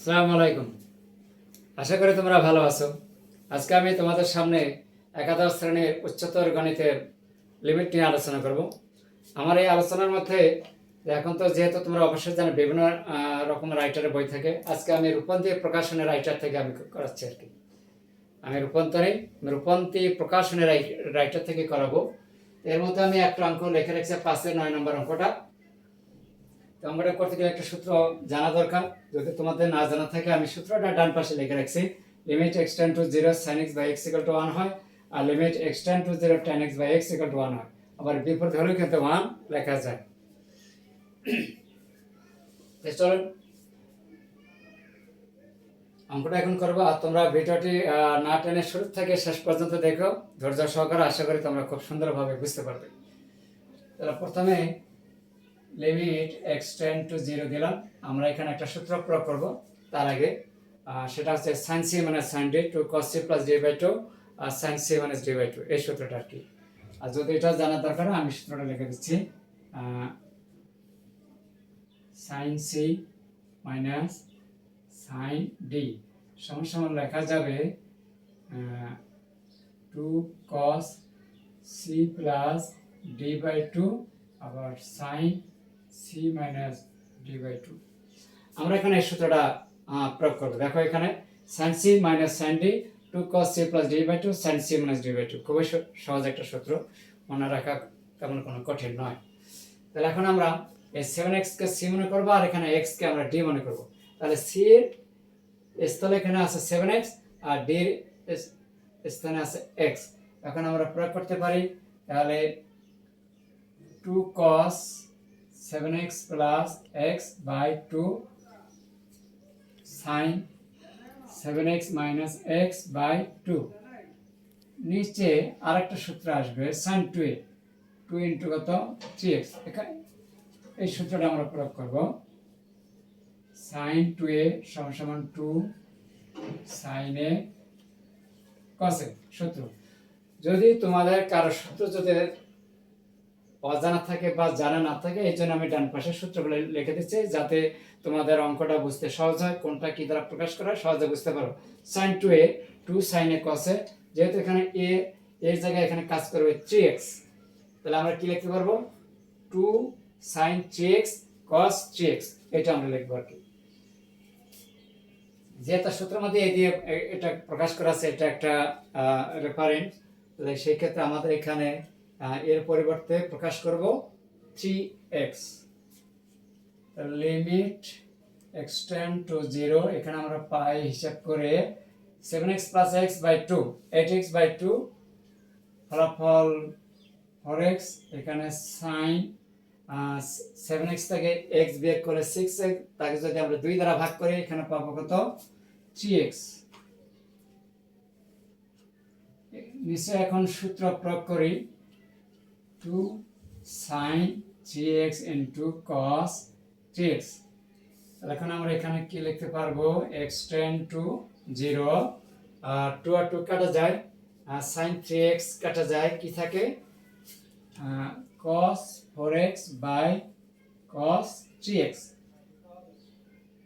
আসসালামু আলাইকুম। আশা করি তোমরা ভালো আছো। আজকে আমি তোমাদের সামনে একাদশ শ্রেণির উচ্চতর গণিতের লিমিট নিয়ে আলোচনা করব। আমার এই আলোচনার মধ্যে এখন তো যেহেতু তোমরা অবশ্যই জানো বিভিন্ন রকমের রাইটারের বই থাকে, আজকে আমি রূপন্তী প্রকাশনের রাইটার থেকে আমি করাচ্ছি আর কি। আমি রূপান্তরে রূপন্তী প্রকাশনের রাই- রাইটার থেকে করাবো। এর মধ্যে আমি একটা অঙ্ক লিখে রেখেছি, পাঁচের নয় নম্বর অঙ্কটা। তো অঙ্কটা করতে গেলে একটা সূত্র জানা দরকার। যদি তোমাদের না জানা থাকে, আমি সূত্রটা ডান পাশে লিখে রাখছি। Limit x tend to zero sine x by x equal to one হয়, আর limit x tend to zero tan x by x equal to one হয়। আবার বিপরীত হলেও কিন্তু ওয়ান লেখা যায়। চলুন অঙ্কটা এখন করব। আর তোমরা ভিডিওটি না টেনে শুরু থেকে শেষ পর্যন্ত দেখো। ধৈর্য সহকারে আশা করি তোমরা খুব সুন্দরভাবে বুঝতে পারবে। তাহলে প্রথমে লিমিট এক্সটেন্ড টু জিরো দিলাম। আমরা এখানে একটা সূত্র প্রয়োগ করব। তার আগে সেটা হচ্ছে sine C minus sine D two cos C plus D by two R sine C minus D by two এই সূত্রটা আর কি। আর যদি এটা জানার দরকার আমি সূত্রটা লিখে দিচ্ছি। Sine C minus sine D সমান সমান লেখা যাবে two cos C plus D by two আবার sine C minus D by two আমরা এখানে এই সূত্রটা প্রয়োগ করব। দেখো এখানে sine C minus sine D two cos C plus D by two sine C minus D by two খুবই সহজ একটা সূত্র। মনে রাখা তেমন কোনো কঠিন নয়। তাহলে এখন আমরা এই সেভেন এক্সকে সি মনে করব, আর এখানে এক্সকে আমরা ডি মনে করব। তাহলে সি এর স্থলে এখানে আছে সেভেন এক্স আর ডির স্থানে আছে এক্স এখন আমরা প্রয়োগ করতে পারি, তাহলে two cos seven x plus x by two sine seven x minus x by two নিচে আরেকটা সূত্র আসবে sine two A two into কত? থ্রি এক্স এখানে এই সূত্রটা আমরা প্রয়োগ করব। সাইন টু এ সমান টু সাইন এ কসে সূত্র। যদি তোমাদের কারও সূত্র যদি অজানা থাকে বা জানা না থাকে, এই জন্য আমি ডান পাশের সূত্রগুলো লিখে দিচ্ছি যাতে তোমাদের অঙ্কটা বুঝতে সহজ হয়, কোনটা কি দ্বারা প্রকাশ করা সহজে বুঝতে পারো। Sine two A two sine A কসে যেহেতু এখানে এ এর জায়গায় এখানে কাজ করবে থ্রি এক্স তাহলে আমরা কি লিখতে পারব? Two sine three x cos three x এটা আমরা লিখব আর কি। যেহেতু সূত্রের মধ্যে এই দিয়ে এটা প্রকাশ করা আছে, এটা একটা রেফারেন্স তাহলে সেই ক্ষেত্রে আমাদের এখানে এর পরিবর্তে প্রকাশ করব three x limit x tend to zero এখানে আমরা পাই হিসাব করে seven x plus x by two eight x by two ফলাফল ফোর এক্স এখানে সাইন সেভেন এক্স থেকে এক্স বিয়োগ করে সিক্স এক্স তাকে যদি আমরা দুই দ্বারা ভাগ করি, এখানে পাবো কত? থ্রি এক্স নিচে এখন সূত্র প্রয়োগ করি। Two sine three x into cos three x তাহলে এখন আমরা এখানে কি লিখতে পারব? এক্স টেন টু জিরো আর টু আর টু কাটা যায়। আর সাইন থ্রি এক্স কাটা যায় কি থাকে? Cos four x by cos three x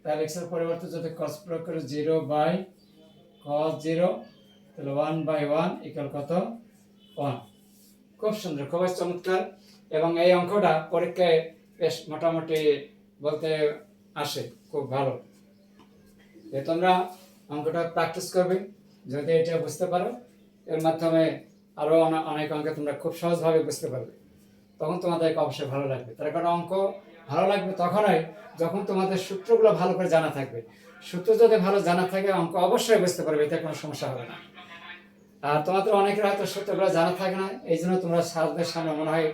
তাহলে এক্সের পরিবর্তে যদি কস প্রয়োগ করে জিরো বাই কস জিরো তাহলে ওয়ান বাই ওয়ান ইকাল কত? ওয়ান খুব সুন্দর, খুবই চমৎকার। এবং এই অঙ্কটা পরীক্ষায় বেশ মোটামুটি বলতে আসে, খুব ভালো। যে তোমরা অঙ্কটা প্র্যাকটিস করবে, যদি এটা বুঝতে পারো, এর মাধ্যমে আরও অনেক অঙ্ক তোমরা খুব সহজভাবে বুঝতে পারবে। তখন তোমাদেরকে অবশ্যই ভালো লাগবে। তার কারণ অঙ্ক ভালো লাগবে তখনই যখন তোমাদের সূত্রগুলো ভালো করে জানা থাকবে। সূত্র যদি ভালো জানা থাকে, অঙ্ক অবশ্যই বুঝতে পারবে, এতে কোনো সমস্যা হবে না। আর তোমাদের অনেকের হয়তো সূত্রগুলো জানা থাকে না, এই জন্য তোমরা সারদের সামনে মনে হয়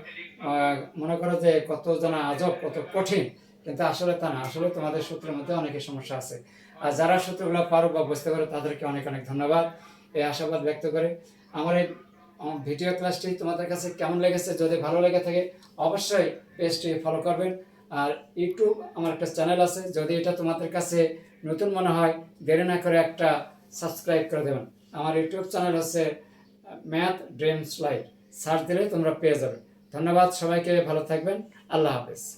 মনে করো যে কত জানা আজব, কত কঠিন, কিন্তু আসলে তা না, আসলে তোমাদের সূত্রের মধ্যে অনেকের সমস্যা আছে। আর যারা সূত্রগুলো পারো বা বুঝতে পারো তাদেরকে অনেক অনেক ধন্যবাদ, এই আশাবাদ ব্যক্ত করে। আমার এই ভিডিও ক্লাসটি তোমাদের কাছে কেমন লেগেছে, যদি ভালো লেগে থাকে, অবশ্যই পেজটি ফলো করবেন। আর ইউটিউব আমার একটা চ্যানেল আছে, যদি এটা তোমাদের কাছে নতুন মনে হয়, দেরি না করে একটা সাবস্ক্রাইব করে দেবেন। আমার ইউটিউব চ্যানেল হচ্ছে ম্যাথ ড্রিমস স্লাইড সার্চ দিলে তোমরা পেয়ে যাবে। ধন্যবাদ সবাইকে, ভালো থাকবেন। আল্লাহ হাফেজ।